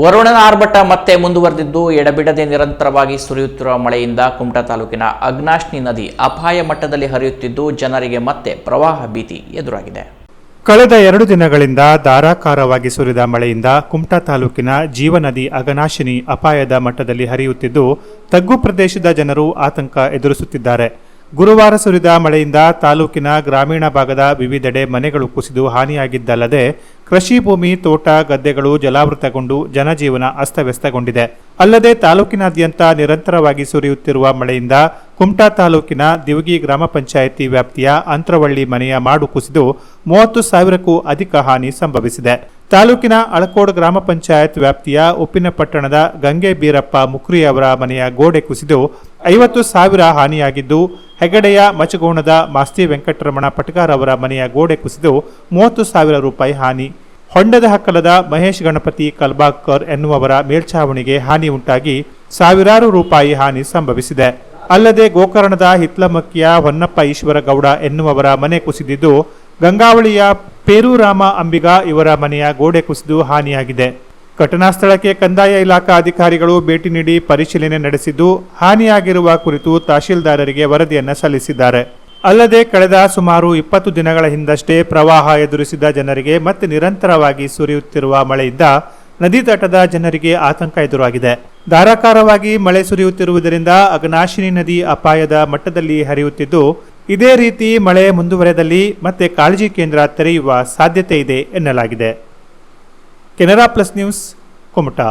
ವರುಣನ ಆರ್ಭಟ ಮತ್ತೆ ಮುಂದುವರೆದಿದ್ದು, ಎಡಬಿಡದೆ ನಿರಂತರವಾಗಿ ಸುರಿಯುತ್ತಿರುವ ಮಳೆಯಿಂದ ಕುಮಟಾ ತಾಲೂಕಿನ ಅಗ್ನಾಶ್ನಿ ನದಿ ಅಪಾಯ ಮಟ್ಟದಲ್ಲಿ ಹರಿಯುತ್ತಿದ್ದು, ಜನರಿಗೆ ಮತ್ತೆ ಪ್ರವಾಹ ಭೀತಿ ಎದುರಾಗಿದೆ. ಕಳೆದ ಎರಡು ದಿನಗಳಿಂದ ಧಾರಾಕಾರವಾಗಿ ಸುರಿದ ಮಳೆಯಿಂದ ಕುಮಟಾ ತಾಲೂಕಿನ ಜೀವನದಿ ಅಗನಾಶಿನಿ ಅಪಾಯದ ಮಟ್ಟದಲ್ಲಿ ಹರಿಯುತ್ತಿದ್ದು, ತಗ್ಗು ಪ್ರದೇಶದ ಜನರು ಆತಂಕ ಎದುರಿಸುತ್ತಿದ್ದಾರೆ. ಗುರುವಾರ ಸುರಿದ ಮಳೆಯಿಂದ ತಾಲೂಕಿನ ಗ್ರಾಮೀಣ ಭಾಗದ ವಿವಿಧೆಡೆ ಮನೆಗಳು ಕುಸಿದು ಹಾನಿಯಾಗಿದ್ದಲ್ಲದೆ ಕೃಷಿ ಭೂಮಿ, ತೋಟ, ಗದ್ದೆಗಳು ಜಲಾವೃತಗೊಂಡು ಜನಜೀವನ ಅಸ್ತವ್ಯಸ್ತಗೊಂಡಿದೆ. ಅಲ್ಲದೆ ತಾಲೂಕಿನಾದ್ಯಂತ ನಿರಂತರವಾಗಿ ಸುರಿಯುತ್ತಿರುವ ಮಳೆಯಿಂದ ಕುಮಟಾ ತಾಲೂಕಿನ ದಿವಗಿ ಗ್ರಾಮ ಪಂಚಾಯಿತಿ ವ್ಯಾಪ್ತಿಯ ಅಂತ್ರವಳ್ಳಿ ಮನೆಯ ಮಾಡು ಕುಸಿದು ಮೂವತ್ತು ಸಾವಿರಕ್ಕೂ ಅಧಿಕ ಹಾನಿ ಸಂಭವಿಸಿದೆ. ತಾಲೂಕಿನ ಅಳಕೋಡ್ ಗ್ರಾಮ ಪಂಚಾಯತ್ ವ್ಯಾಪ್ತಿಯ ಉಪ್ಪಿನಪಟ್ಟಣದ ಗಂಗೆ ಬೀರಪ್ಪ ಮುಕ್ರಿ ಅವರ ಮನೆಯ ಗೋಡೆ ಕುಸಿದು ಐವತ್ತು ಸಾವಿರ ಹಾನಿಯಾಗಿದ್ದು, ಹೆಗಡೆಯ ಮಚಗೋಣದ ಮಾಸ್ತಿ ವೆಂಕಟರಮಣ ಪಟಗಾರ್ ಅವರ ಮನೆಯ ಗೋಡೆ ಕುಸಿದು ಮೂವತ್ತು ಸಾವಿರ ರೂಪಾಯಿ ಹಾನಿ ಹೊಂಡದ ಹಕ್ಕಲದ ಮಹೇಶ್ ಗಣಪತಿ ಕಲ್ಬಾಕರ್ ಎನ್ನುವವರ ಮೇಲ್ಛಾವಣಿಗೆ ಹಾನಿ ಉಂಟಾಗಿ ಸಾವಿರಾರು ರೂಪಾಯಿ ಹಾನಿ ಸಂಭವಿಸಿದೆ. ಅಲ್ಲದೆ ಗೋಕರ್ಣದ ಹಿತ್ಲಮಕ್ಕಿಯ ಹೊನ್ನಪ್ಪ ಈಶ್ವರ ಗೌಡ ಎನ್ನುವವರ ಮನೆ ಕುಸಿದಿದ್ದು, ಗಂಗಾವಳಿಯ ಪೇರೂರಾಮ ಅಂಬಿಗ ಇವರ ಮನೆಯ ಗೋಡೆ ಕುಸಿದು ಹಾನಿಯಾಗಿದೆ. ಘಟನಾ ಸ್ಥಳಕ್ಕೆ ಕಂದಾಯ ಇಲಾಖಾ ಅಧಿಕಾರಿಗಳು ಭೇಟಿ ನೀಡಿ ಪರಿಶೀಲನೆ ನಡೆಸಿದ್ದು, ಹಾನಿಯಾಗಿರುವ ಕುರಿತು ತಹಶೀಲ್ದಾರರಿಗೆ ವರದಿಯನ್ನು ಸಲ್ಲಿಸಿದ್ದಾರೆ. ಅಲ್ಲದೆ ಕಳೆದ ಸುಮಾರು ಇಪ್ಪತ್ತು ದಿನಗಳ ಹಿಂದಷ್ಟೇ ಪ್ರವಾಹ ಎದುರಿಸಿದ ಜನರಿಗೆ ಮತ್ತೆ ನಿರಂತರವಾಗಿ ಸುರಿಯುತ್ತಿರುವ ಮಳೆಯಿಂದ ನದಿ ತಟದ ಜನರಿಗೆ ಆತಂಕ ಎದುರಾಗಿದೆ. ಧಾರಾಕಾರವಾಗಿ ಮಳೆ ಸುರಿಯುತ್ತಿರುವುದರಿಂದ ಅಗ್ನಾಶಿನಿ ನದಿ ಅಪಾಯದ ಮಟ್ಟದಲ್ಲಿ ಹರಿಯುತ್ತಿದ್ದು, ಇದೇ ರೀತಿ ಮಳೆ ಮುಂದುವರೆದಲ್ಲಿ ಮತ್ತೆ ಕಾಳಜಿ ಕೇಂದ್ರ ತೆರೆಯುವ ಸಾಧ್ಯತೆ ಇದೆ ಎನ್ನಲಾಗಿದೆ. Canara plus news, Kumta.